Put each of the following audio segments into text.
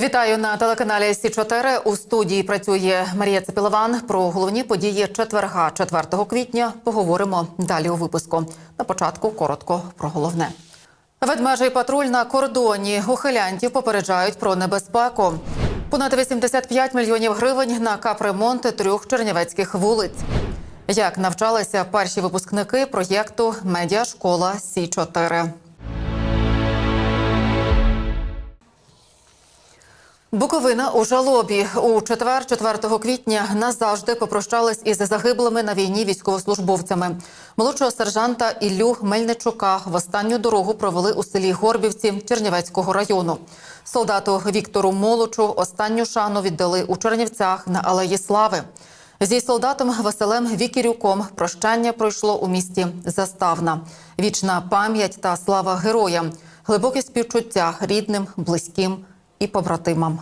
Вітаю на телеканалі Сі 4 У студії працює Марія Цепілован. Про головні події четверга, 4 квітня. Поговоримо далі у випуску. На початку коротко про головне. Ведмежий патруль на кордоні ухилянтів попереджають про небезпеку. Понад 85 мільйонів гривень на капремонт трьох чернівецьких вулиць. Як навчалися перші випускники проєкту Медіашкола Сі 4 Буковина у жалобі у четвер, 4 квітня, назавжди попрощались із загиблими на війні військовослужбовцями. Молодшого сержанта Іллю Мельничука в останню дорогу провели у селі Горбівці Чернівецького району. Солдату Віктору Молочу останню шану віддали у Чернівцях на Алеї Слави. Зі солдатом Василем Вікірюком прощання пройшло у місті Заставна. Вічна пам'ять та слава героям, глибокі співчуття рідним, близьким і побратимам.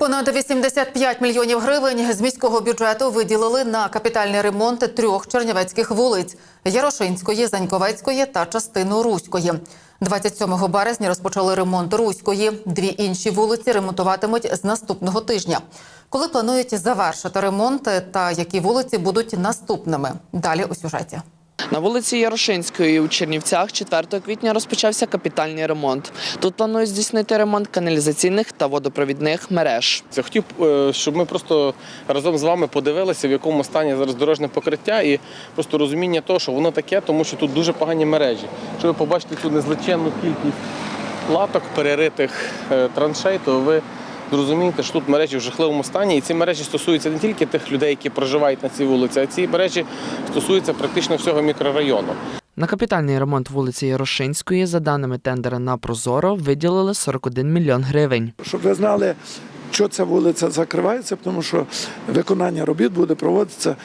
Понад 85 мільйонів гривень з міського бюджету виділили на капітальний ремонт трьох чернівецьких вулиць – Ярошинської, Заньковецької та частину Руської. 27 березня розпочали ремонт Руської. Дві інші вулиці ремонтуватимуть з наступного тижня. Коли планують завершити ремонт та які вулиці будуть наступними? Далі у сюжеті. На вулиці Ярошинської у Чернівцях 4 квітня розпочався капітальний ремонт. Тут планують здійснити ремонт каналізаційних та водопровідних мереж. Я хотів, е, щоб ми просто разом з вами подивилися, в якому стані зараз дорожнє покриття, і просто розуміння того, що воно таке, тому що тут дуже погані мережі. Якщо ви побачите цю незличенну кількість латок, переритих е, траншей, то ви зрозумієте, що тут мережі в жахливому стані. І ці мережі стосуються не тільки тих людей, які проживають на цій вулиці, а ці мережі стосуються практично всього мікрорайону. На капітальний ремонт вулиці Ярошинської, за даними тендера на Прозоро, виділили 41 мільйон гривень. щоб ви знали, що ця вулиця закривається, тому що виконання робіт буде проводитися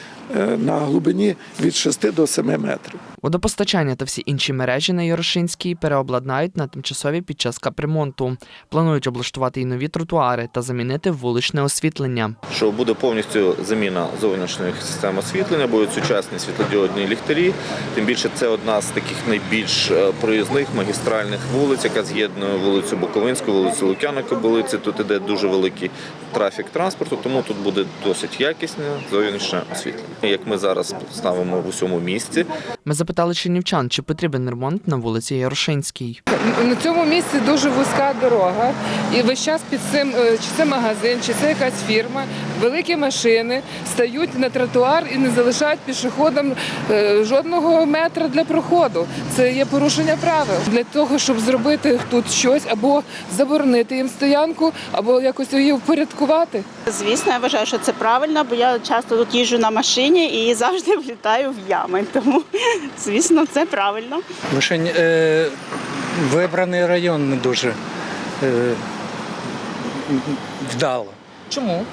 на глибині від 6 до 7 метрів. Водопостачання та всі інші мережі на Ярошинській переобладнають на тимчасові під час капремонту. Планують облаштувати й нові тротуари та замінити вуличне освітлення. що буде повністю заміна зовнішніх систем освітлення, будуть сучасні світлодіодні ліхтарі. Тим більше це одна з таких найбільш е, проїзних магістральних вулиць, яка з'єднує вулицю Буковинську, вулицю Лук'яника вулиці. Тут іде дуже великий трафік транспорту, тому тут буде досить якісне зовнішнє освітлення. Як ми зараз ставимо в усьому місці. Ми запитали чернівчан, чи потрібен ремонт на вулиці Ярошинській. На цьому місці дуже вузька дорога, і весь час під цим, е, чи це магазин, чи це якась фірма, великі машини стають на тротуар і не залишають пішоходам е, жодного метра для проходу. Це є порушення правил. Для того, щоб зробити тут щось або заборонити їм стоянку, або якось її впорядкувати. Звісно, я вважаю, що це правильно, бо я часто тут їжджу на машині і завжди влітаю в ями. Тому, звісно, це правильно. Лише е, вибраний район не дуже е, вдало. Чому?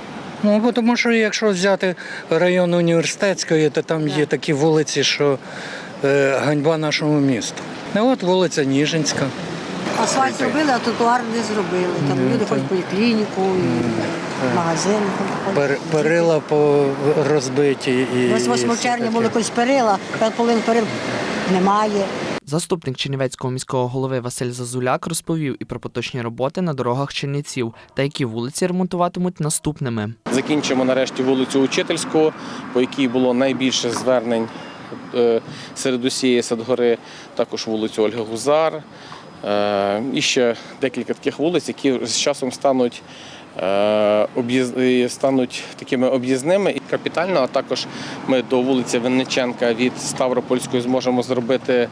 Ну, бо тому що якщо взяти район університетської, то там є такі вулиці, що е, ганьба нашому місту. Ну от вулиця Ніжинська. Асфальт зробили, а тротуар не зробили. Там люди ходять в поліклініку, і магазин. Пер, перила по розбиті. І, Ось 8 червня були якось перила, половин перил немає. Заступник Чернівецького міського голови Василь Зазуляк розповів і про поточні роботи на дорогах Чернівців та які вулиці ремонтуватимуть наступними. Закінчимо нарешті вулицю Учительську, по якій було найбільше звернень е, серед усієї Садгори, також вулицю Ольги Гузар. Е, І ще декілька таких вулиць, які з часом стануть, стануть такими об'їзними і капітально. А також ми до вулиці Винниченка від Ставропольської зможемо зробити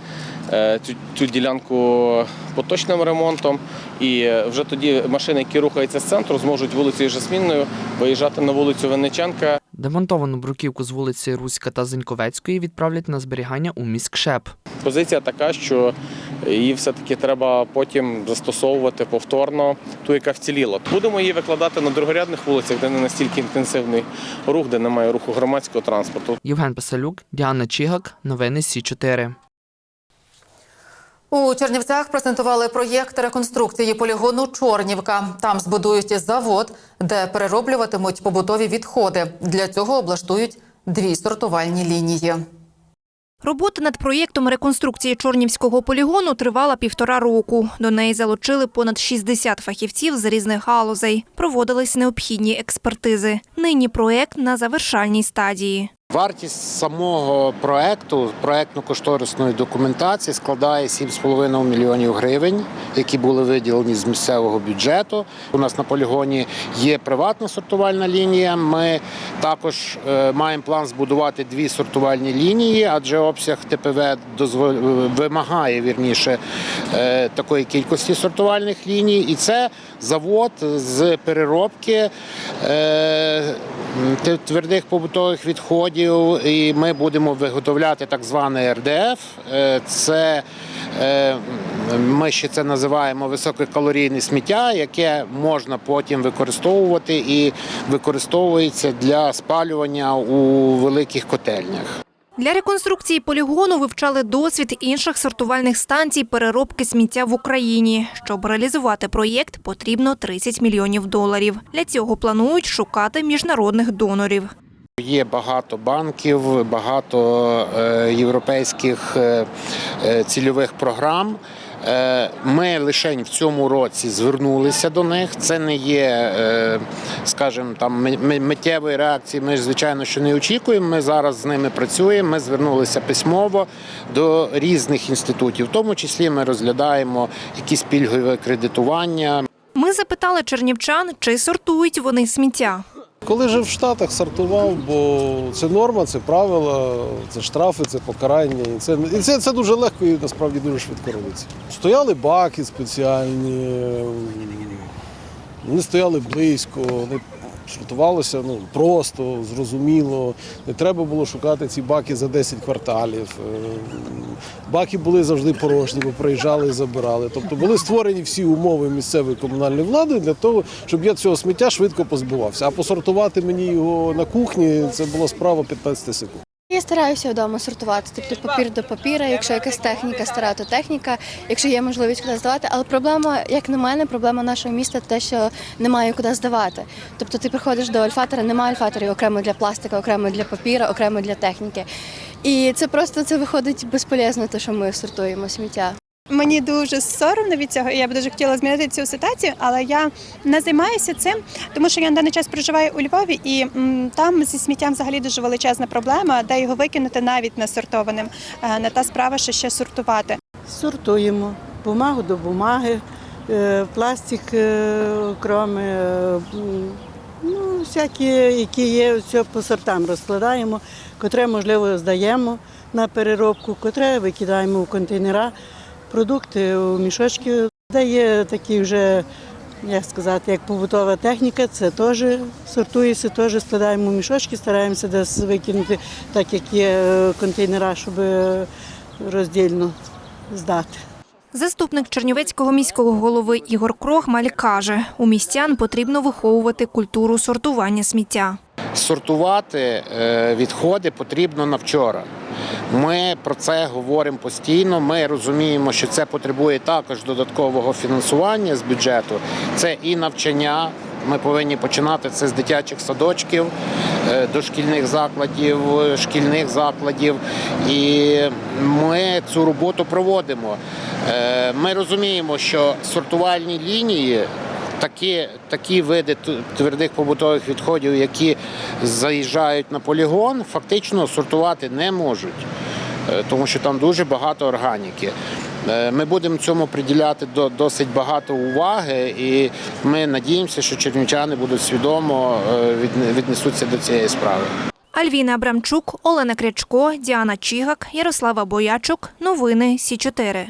е, цю, цю ділянку поточним ремонтом. І е, вже тоді машини, які рухаються з центру, зможуть вулицею Жасмінною виїжджати на вулицю Винниченка. Демонтовану бруківку з вулиці Руська та Зеньковецької відправлять на зберігання у міськшеп. Позиція така, що її все-таки треба потім застосовувати повторно, ту, яка вціліла. Будемо її викладати на другорядних вулицях, де не настільки інтенсивний рух, де немає руху громадського транспорту. Євген Пасалюк, Діана Чігак, новини Сі 4 У Чернівцях презентували проєкт реконструкції полігону Чорнівка. Там збудують завод, де перероблюватимуть побутові відходи. Для цього облаштують дві сортувальні лінії. Робота над проєктом реконструкції Чорнівського полігону тривала півтора року. До неї залучили понад 60 фахівців з різних галузей. Проводились необхідні експертизи. Нині проєкт на завершальній стадії. Вартість самого проекту, проектно-кошторисної документації складає 7,5 мільйонів гривень, які були виділені з місцевого бюджету. У нас на полігоні є приватна сортувальна лінія. Ми також е, маємо план збудувати дві сортувальні лінії, адже обсяг ТПВ дозво- вимагає вірніше е, такої кількості сортувальних ліній. І це завод з переробки е, твердих побутових відходів, і ми будемо виготовляти так званий РДФ. Е, Це е, ми ще це називаємо висококалорійне сміття, яке можна потім використовувати і використовується для спалювання у великих котельнях. Для реконструкції полігону вивчали досвід інших сортувальних станцій переробки сміття в Україні. Щоб реалізувати проєкт, потрібно 30 мільйонів доларів. Для цього планують шукати міжнародних донорів. Є багато банків, багато е, європейських е, е, цільових програм. Е, Ми лише в цьому році звернулися до них. Це не є, е, скажімо, там миттєвої реакції. Ми звичайно що не очікуємо. Ми зараз з ними працюємо. Ми звернулися письмово до різних інститутів. В тому числі ми розглядаємо якісь пільгове кредитування. Ми запитали чернівчан, чи сортують вони сміття. Коли жив в Штатах, сортував, бо це норма, це правила, це штрафи, це покарання. І це, і це, це дуже легко і насправді дуже швидко робиться. Стояли баки спеціальні, вони стояли близько, вони сортувалося ну, просто, зрозуміло. Не треба було шукати ці баки за 10 кварталів. Е, Баки були завжди порожні, бо приїжджали і забирали. Тобто були створені всі умови місцевої комунальної влади для того, щоб я цього сміття швидко позбувався. А посортувати мені його на кухні це була справа 15 секунд. Я стараюся вдома сортувати, тобто папір до папіра, якщо якась техніка стара, то техніка, якщо є можливість куди здавати. Але проблема, як на мене, проблема нашого міста те, що немає куди здавати. Тобто ти приходиш до альфатора, немає альфаторів окремо для пластика, окремо для папіра, окремо для техніки. І це просто це виходить безполезно, те, що ми сортуємо сміття. Мені дуже соромно від цього. Я б дуже хотіла змінити цю ситуацію, але я не займаюся цим, тому що я на даний час проживаю у Львові, і м, там зі сміттям взагалі дуже величезна проблема, де його викинути навіть не сортованим. Е, Не та справа, що ще сортувати. Сортуємо бумагу до бумаги, е, пластик е, е, ну, всякі, які є, все по сортам розкладаємо, котре, можливо, здаємо на переробку, котре викидаємо в контейнера, продукти у мішочки. Де є такі вже, як сказати, як побутова техніка, це теж сортується, теж складаємо мішочки, стараємося десь викинути, так як є е, контейнера, щоб е, роздільно здати. Заступник Чернівецького міського голови Ігор Крохмаль каже, у містян потрібно виховувати культуру сортування сміття. Сортувати е, відходи потрібно на вчора. Ми про це говоримо постійно. Ми розуміємо, що це потребує також додаткового фінансування з бюджету. Це і навчання. Ми повинні починати це з дитячих садочків, е, дошкільних закладів, шкільних закладів. І ми цю роботу проводимо. Е, Ми розуміємо, що сортувальні лінії такі, такі види твердих побутових відходів, які заїжджають на полігон, фактично сортувати не можуть, е, тому що там дуже багато органіки. Е, Ми будемо цьому приділяти до- досить багато уваги, і ми надіємося, що чернівчани будуть свідомо е, віднесуться до цієї справи. Альвіна Абрамчук, Олена Крячко, Діана Чігак, Ярослава Боячук. Новини Сі 4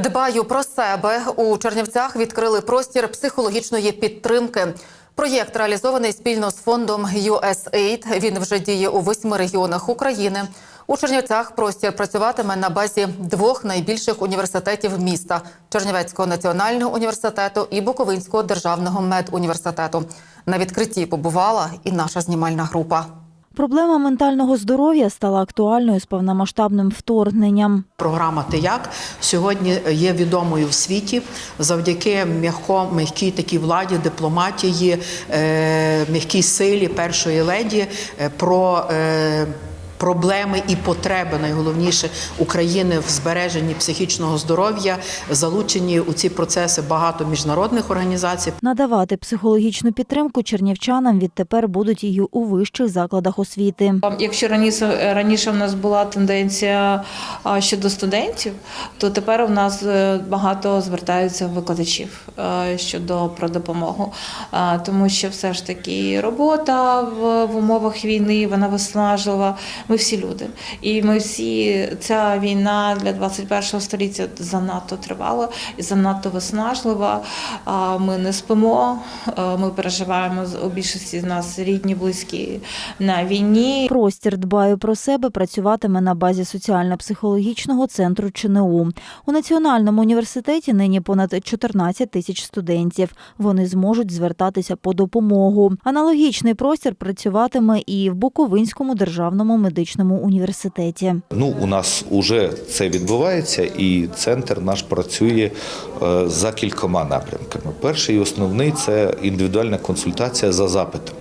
Дбаю про себе у Чернівцях відкрили простір психологічної підтримки. Проєкт реалізований спільно з фондом USAID. Він вже діє у восьми регіонах України. У Чернівцях простір працюватиме на базі двох найбільших університетів міста Чернівецького національного університету і Буковинського державного медуніверситету. На відкритті побувала і наша знімальна група. Проблема ментального здоров'я стала актуальною з повномасштабним вторгненням. Програма «Ти як» сьогодні є відомою в світі завдяки м'яко, м'якій такій владі, дипломатії, е, м'якій силі першої леді е, про. Проблеми і потреби, найголовніше України в збереженні психічного здоров'я, залучені у ці процеси багато міжнародних організацій. Надавати психологічну підтримку чернівчанам відтепер будуть і у вищих закладах освіти. Якщо раніше раніше в нас була тенденція щодо студентів, то тепер у нас е, багато звертаються викладачів е, щодо про допомогу, тому що все ж таки робота в, в умовах війни вона виснажлива. Ми всі люди, і ми всі ця війна для 21 століття занадто тривала і занадто виснажлива. Ми не спимо, ми переживаємо у більшості з нас рідні, близькі на війні. Простір дбаю про себе працюватиме на базі соціально-психологічного центру ЧНУ. У національному університеті нині понад 14 тисяч студентів. Вони зможуть звертатися по допомогу. Аналогічний простір працюватиме і в Буковинському державному медичному університеті. Ну, у нас вже це відбувається, і центр наш працює е, за кількома напрямками. Перший і основний це індивідуальна консультація за запитом.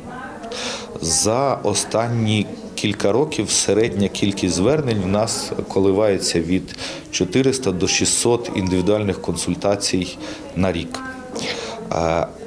За останні кілька років середня кількість звернень в нас коливається від 400 до 600 індивідуальних консультацій на рік.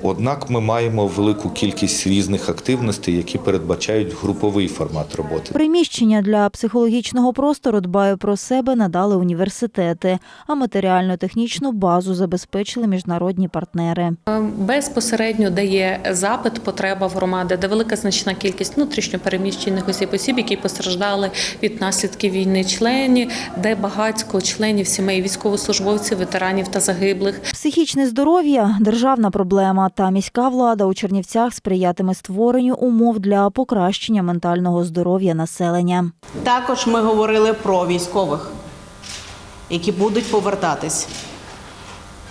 Е, Однак ми маємо велику кількість різних активностей, які передбачають груповий формат роботи. Приміщення для психологічного простору дбаю про себе надали університети, а матеріально-технічну базу забезпечили міжнародні партнери. Безпосередньо де є запит, потреба в громади, де велика значна кількість внутрішньопереміщених осіб, осіб, які постраждали від наслідків війни, члені, де багатько членів сімей військовослужбовців, ветеранів та загиблих. Психічне здоров'я державна проблема, та міська влада у Чернівцях сприятиме створенню умов для покращення ментального здоров'я населення. Також ми говорили про військових, які будуть повертатись.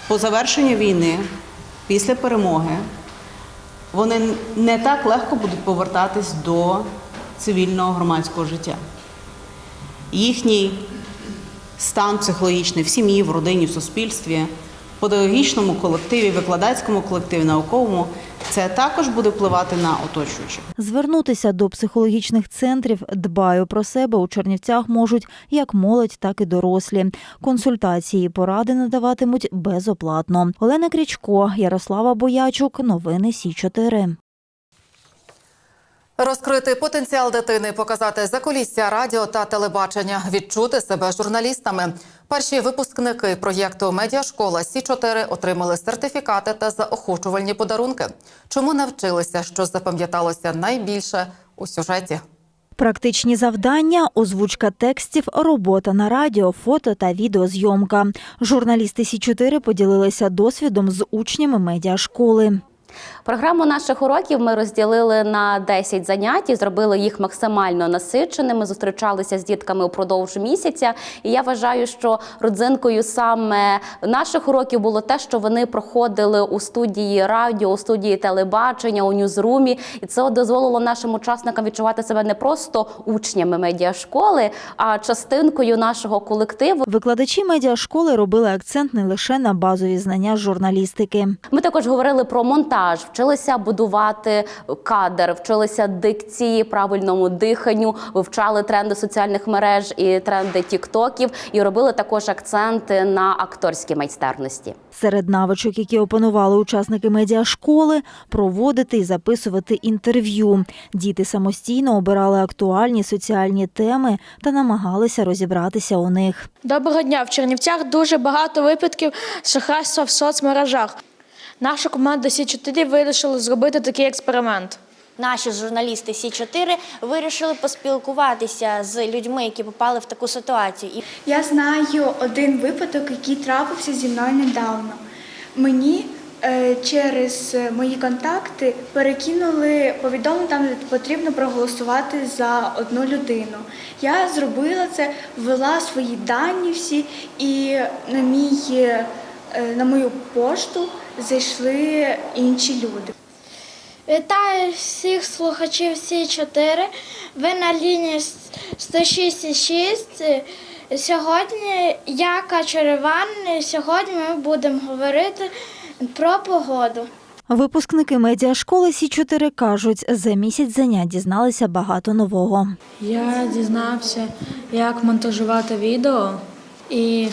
По завершенню війни, після перемоги, вони не так легко будуть повертатись до цивільного громадського життя. Їхній стан психологічний в сім'ї, в родині, в суспільстві, педагогічному колективі, викладацькому колективі, науковому, це також буде впливати на оточуючих. Звернутися до психологічних центрів дбаю про себе у Чернівцях можуть як молодь, так і дорослі. Консультації і поради надаватимуть безоплатно. Олена Крічко, Ярослава Боячук. Новини Сі 4 Розкрити потенціал дитини, показати закулісся радіо та телебачення, відчути себе журналістами. Перші випускники проєкту Медіашкола Сі 4 отримали сертифікати та заохочувальні подарунки. Чому навчилися, що запам'яталося найбільше у сюжеті? Практичні завдання, озвучка текстів, робота на радіо, фото та відеозйомка. Журналісти Сі 4 поділилися досвідом з учнями медіашколи. Програму наших уроків ми розділили на 10 занять і зробили їх максимально насиченими. Зустрічалися з дітками упродовж місяця. І я вважаю, що родзинкою саме наших уроків було те, що вони проходили у студії радіо, у студії телебачення, у ньюзрумі. І це дозволило нашим учасникам відчувати себе не просто учнями медіашколи, а частинкою нашого колективу. Викладачі медіашколи робили акцент не лише на базові знання журналістики. Ми також говорили про монтаж, вчилися будувати кадр, вчилися дикції, правильному диханню, вивчали тренди соціальних мереж і тренди тіктоків, і робили також акценти на акторській майстерності. Серед навичок, які опанували учасники медіашколи, проводити і записувати інтерв'ю. Діти самостійно обирали актуальні соціальні теми та намагалися розібратися у них. Доброго дня! В Чернівцях дуже багато випадків шахрайства в соцмережах. Наша команда Сі 4 вирішила зробити такий експеримент. Наші журналісти Сі 4 вирішили поспілкуватися з людьми, які попали в таку ситуацію. І Я знаю один випадок, який трапився зі мною недавно. Мені е, через мої контакти перекинули повідомлення, там де потрібно проголосувати за одну людину. Я зробила це, ввела свої дані всі, і на мій е, на мою пошту зайшли інші люди. Вітаю всіх слухачів Сі 4 Ви на лінії 106,6. Сьогодні я Качур Іван. Сьогодні ми будемо говорити про погоду. Випускники медіашколи Сі 4 кажуть, за місяць занять дізналися багато нового. Я дізнався, як монтажувати відео і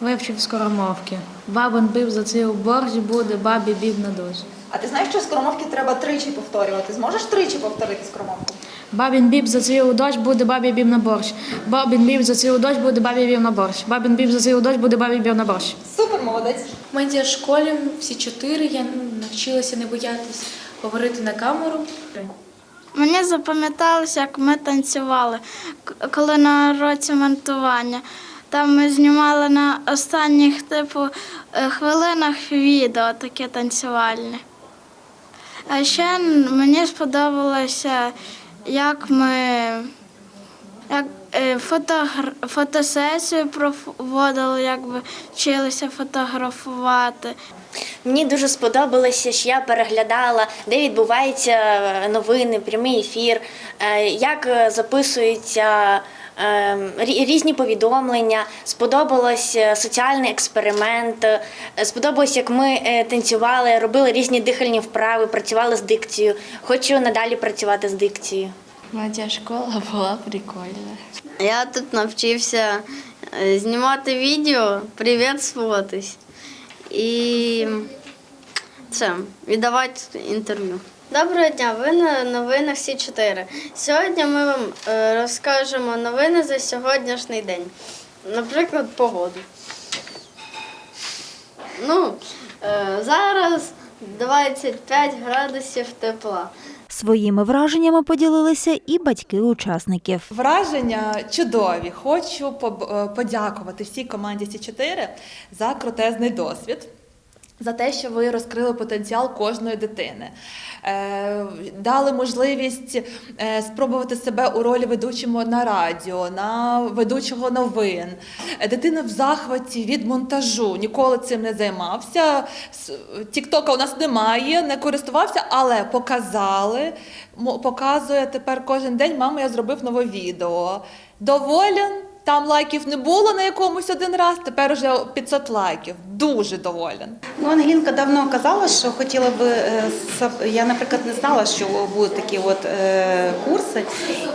вивчив скоромовки. Бабин бив за цей борщ, буде бабі бів на дозі. А ти знаєш, що скоромовки треба тричі повторювати? Зможеш тричі повторити скоромовку? Бабін біб за цей дощ буде бабі бів на борщ. Бабін бів за цей дощ буде бабі бів на борщ. Бабін бів за цей дощ буде бабі бів на борщ. Супер, молодець. В медіашколі всі чотири я навчилася не боятись говорити на камеру. Мені запам'яталося, як ми танцювали, коли на році монтування. Там ми знімали на останніх типу е, хвилинах відео таке танцювальне. А ще мені сподобалося, як ми як, е, фотогр... фотосесію проводили, якби вчилися фотографувати. Мені дуже сподобалося, що я переглядала, де відбуваються новини, прямий ефір, е, як записуються різні повідомлення. Сподобалось е, соціальний експеримент. е, Сподобалось, як ми е, танцювали, робили різні дихальні вправи, працювали з дикцією. Хочу надалі працювати з дикцією. Медіашкола була прикольна. Я тут навчився знімати відео, привіт сфотись. І це, віддавати інтерв'ю. Доброго дня, ви на новинах Сі 4 Сьогодні ми вам е, розкажемо новини за сьогоднішній день. Наприклад, погоду. Ну, е, зараз 25 градусів тепла. Своїми враженнями поділилися і батьки учасників. Враження чудові. Хочу е, подякувати всій команді Сі 4 за крутезний досвід. За те, що ви розкрили потенціал кожної дитини, е, дали можливість е, спробувати себе у ролі ведучого на радіо, на ведучого новин. Дитина в захваті від монтажу, ніколи цим не займався. Тіктока у нас немає, не користувався, але показали. Показує тепер кожен день. Мама, я зробив нове відео. Доволен. Там лайків не було на якомусь один раз, тепер уже 500 лайків. Дуже доволен. Ну, Ангелінка давно казала, що хотіла би е, я, наприклад, не знала, що будуть такі от е, курси.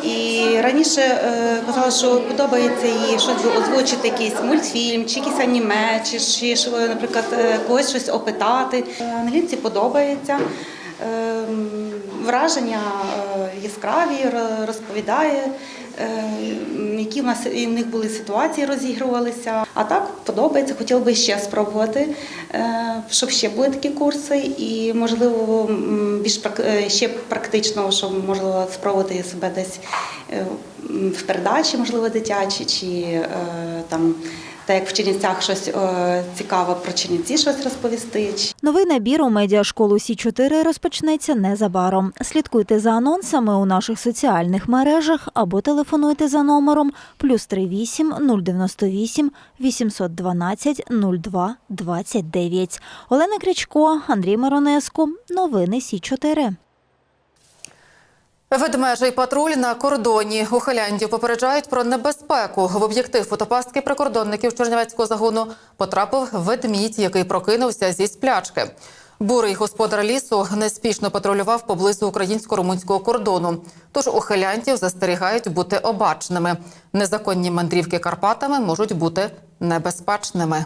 І раніше е, казала, що подобається їй щось озвучити якийсь мультфільм, чи якийсь аніме, чи е, наприклад, е, когось щось опитати. Е, Ангелінці подобається. Е, м, Враження е, яскраві, розповідає, е, які в нас і в них були ситуації, розігрувалися. А так подобається, хотіла би ще спробувати, е, щоб ще були такі курси, і можливо більш ще практично, щоб можливо спробувати себе десь в передачі, можливо, дитячі, чи там. Так як в Чернівцях щось е, цікаве про Чернівці щось розповісти. Новий набір у медіашколу Сі 4 розпочнеться незабаром. Слідкуйте за анонсами у наших соціальних мережах або телефонуйте за номером плюс 38 098 812 02 29. Олена Крячко, Андрій Миронеску. Новини Сі 4 Ведмежий патруль на кордоні у Халяндію попереджають про небезпеку. В об'єктив фотопастки прикордонників Чернівецького загону потрапив ведмідь, який прокинувся зі сплячки. Бурий господар лісу неспішно патрулював поблизу українсько-румунського кордону. Тож у хилянтів застерігають бути обачними. Незаконні мандрівки Карпатами можуть бути небезпечними.